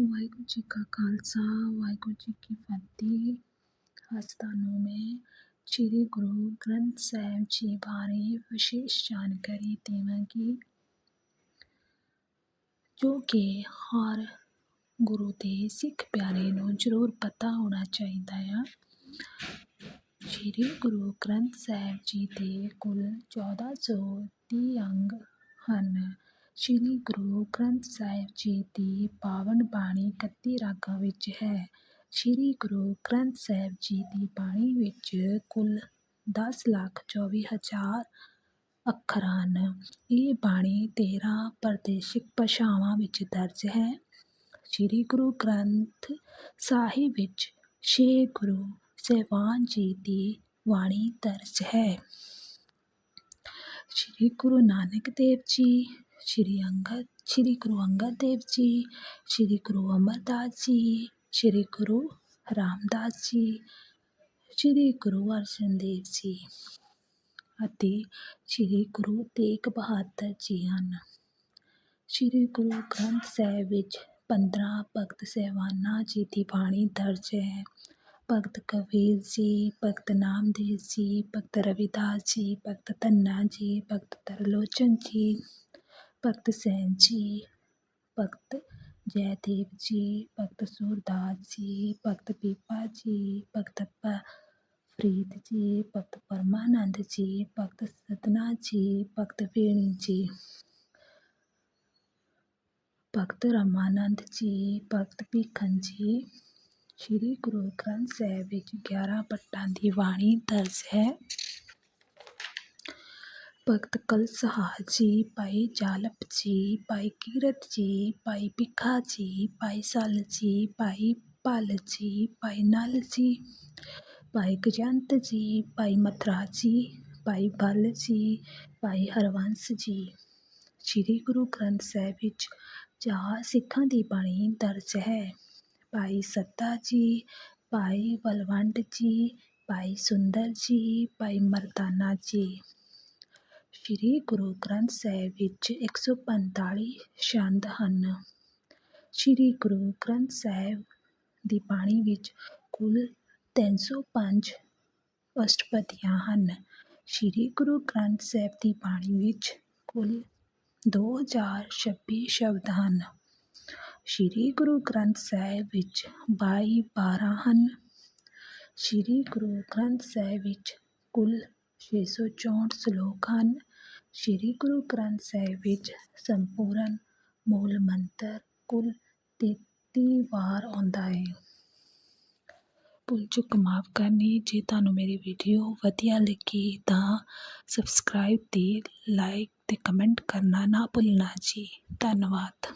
ਵਾਹਿਗੁਰੂ ਜੀ ਕਾ ਖਾਲਸਾ, ਵਾਹਿਗੁਰੂ ਜੀ ਕੀ ਫਤਿਹ। ਅੱਜ ਤੁਹਾਨੂੰ ਮੈਂ ਸ੍ਰੀ ਗੁਰੂ ਗ੍ਰੰਥ ਸਾਹਿਬ ਜੀ ਬਾਰੇ ਵਿਸ਼ੇਸ਼ ਜਾਣਕਾਰੀ ਦੇਵਾਂਗੀ, ਜੋ ਕਿ ਹਰ ਗੁਰੂ ਦੇ ਸਿੱਖ ਪਿਆਰੇ ਨੂੰ ਜ਼ਰੂਰ ਪਤਾ ਹੋਣਾ ਚਾਹੀਦਾ ਆ। ਸ੍ਰੀ ਗੁਰੂ ਗ੍ਰੰਥ ਸਾਹਿਬ ਜੀ ਦੇ ਕੁੱਲ 1430 ਅੰਗ ਹਨ। ਸ੍ਰੀ ਗੁਰੂ ਗ੍ਰੰਥ ਸਾਹਿਬ ਜੀ ਦੀ ਪਾਵਨ ਬਾਣੀ 31 ਰਾਗਾਂ ਵਿੱਚ ਹੈ। ਸ੍ਰੀ ਗੁਰੂ ਗ੍ਰੰਥ ਸਾਹਿਬ ਜੀ ਦੀ ਬਾਣੀ ਵਿੱਚ ਕੁੱਲ ਦਸ ਲੱਖ 24 ਹਜ਼ਾਰ ਅੱਖਰ ਹਨ। ਇਹ ਬਾਣੀ 13 ਪ੍ਰਦੇਸ਼ਿਕ ਭਾਸ਼ਾਵਾਂ ਵਿੱਚ ਦਰਜ ਹੈ। ਸ੍ਰੀ ਗੁਰੂ ਗ੍ਰੰਥ ਸਾਹਿਬ ਵਿੱਚ ਛੇ ਗੁਰੂ ਸਾਹਿਬਾਨ ਜੀ ਦੀ ਬਾਣੀ ਦਰਜ ਹੈ। ਸ੍ਰੀ ਗੁਰੂ ਨਾਨਕ ਦੇਵ ਜੀ ਸ੍ਰੀ ਅੰਗਦ ਸ੍ਰੀ ਗੁਰੂ ਅੰਗਦ ਦੇਵ ਜੀ ਸ੍ਰੀ ਗੁਰੂ ਅਮਰਦਾਸ ਜੀ ਸ੍ਰੀ ਗੁਰੂ ਰਾਮਦਾਸ ਜੀ ਸ੍ਰੀ ਗੁਰੂ ਅਰਜਨ ਦੇਵ ਜੀ ਅਤੇ ਸ੍ਰੀ ਗੁਰੂ ਤੇਗ ਬਹਾਦਰ ਜੀ ਹਨ। ਸ੍ਰੀ ਗੁਰੂ ਗ੍ਰੰਥ ਸਾਹਿਬ ਵਿੱਚ 15 ਭਗਤ ਸਹਿਬਾਨਾਂ ਜੀ ਦੀ ਬਾਣੀ ਦਰਜ ਹੈ। ਭਗਤ ਕਬੀਰ ਜੀ, ਭਗਤ ਨਾਮਦੇਵ ਜੀ, ਭਗਤ ਰਵਿਦਾਸ ਜੀ, ਭਗਤ ਧੰਨਾ ਜੀ, ਭਗਤ ਤਰਲੋਚਨ ਜੀ ਭਗਤ ਸੈਨ ਜੀ, ਭਗਤ ਜੈਦੇਵ ਜੀ, ਭਗਤ ਸੂਰਦਾਸ ਜੀ, ਭਗਤ ਪੀਪਾ ਜੀ, ਭਗਤ ਫਰੀਦ ਜੀ, ਭਗਤ ਪਰਮਾਨੰਦ ਜੀ, ਭਗਤ ਸਤਨਾ ਜੀ, ਭਗਤ ਵੇਣੀ ਜੀ, ਭਗਤ ਰਾਮਾਨੰਦ ਜੀ, ਭਗਤ ਭੀਖਨ ਜੀ। ਸ੍ਰੀ ਗੁਰੂ ਗ੍ਰੰਥ ਸਾਹਿਬ ਵਿੱਚ 11 ਪੱਟਾਂ ਦੀ ਬਾਣੀ ਦਰਜ ਹੈ। ਭਗਤ ਕਲਸਹਾ ਜੀ ਭਾਈ ਜਾਲਪ ਜੀ ਭਾਈ ਕੀਰਤ ਜੀ ਭਾਈ ਭਿੱਖਾ ਜੀ ਭਾਈ ਸਲ ਜੀ ਭਾਈ ਭੱਲ ਜੀ ਭਾਈ ਨਲ ਜੀ ਭਾਈ ਗਜੰਤ ਜੀ ਭਾਈ ਮਥਰਾ ਜੀ ਭਾਈ ਬਲ ਜੀ ਭਾਈ ਹਰਵੰਸ ਜੀ ਸ੍ਰੀ ਗੁਰੂ ਗ੍ਰੰਥ ਸਾਹਿਬ ਵਿੱਚ ਚਾਰ ਸਿੱਖਾਂ ਦੀ ਬਾਣੀ ਦਰਜ ਹੈ ਭਾਈ ਸੱਤਾ ਜੀ ਭਾਈ ਬਲਵੰਡ ਜੀ ਭਾਈ ਸੁੰਦਰ ਜੀ ਭਾਈ ਮਰਦਾਨਾ ਜੀ ਸ੍ਰੀ ਗੁਰੂ ਗ੍ਰੰਥ ਸਾਹਿਬ ਵਿੱਚ 145 ਛੰਦ ਹਨ। ਸ੍ਰੀ ਗੁਰੂ ਗ੍ਰੰਥ ਸਾਹਿਬ ਦੀ ਬਾਣੀ ਵਿੱਚ ਕੁੱਲ 305 ਅਸ਼ਟਪਦੀਆਂ ਹਨ। ਸ੍ਰੀ ਗੁਰੂ ਗ੍ਰੰਥ ਸਾਹਿਬ ਦੀ ਬਾਣੀ ਵਿੱਚ ਕੁੱਲ 2026 ਸ਼ਬਦ ਹਨ। ਸ੍ਰੀ ਗੁਰੂ ਗ੍ਰੰਥ ਸਾਹਿਬ ਵਿੱਚ 22 12 ਹਨ। ਸ੍ਰੀ ਗੁਰੂ ਗ੍ਰੰਥ ਸਾਹਿਬ ਵਿੱਚ ਕੁੱਲ 664 ਸ਼ਲੋਕ ਹਨ। ਸ੍ਰੀ ਗੁਰੂ ਗ੍ਰੰਥ ਸਾਹਿਬ ਵਿੱਚ ਸੰਪੂਰਨ ਮੂਲ ਮੰਤਰ ਕੁੱਲ 33 ਵਾਰ ਆਉਂਦਾ ਹੈ। ਭੁੱਲ ਚੁੱਕ, ਮਾਫ ਕਰਨੀ, ਜੇ ਤੁਹਾਨੂੰ ਮੇਰੀ ਵੀਡੀਓ ਵਧੀਆ ਲੱਗੀ ਤਾਂ ਸਬਸਕ੍ਰਾਈਬ ਤੇ ਲਾਈਕ ਤੇ ਕਮੈਂਟ ਕਰਨਾ ਨਾ ਭੁੱਲਣਾ ਜੀ। ਧੰਨਵਾਦ।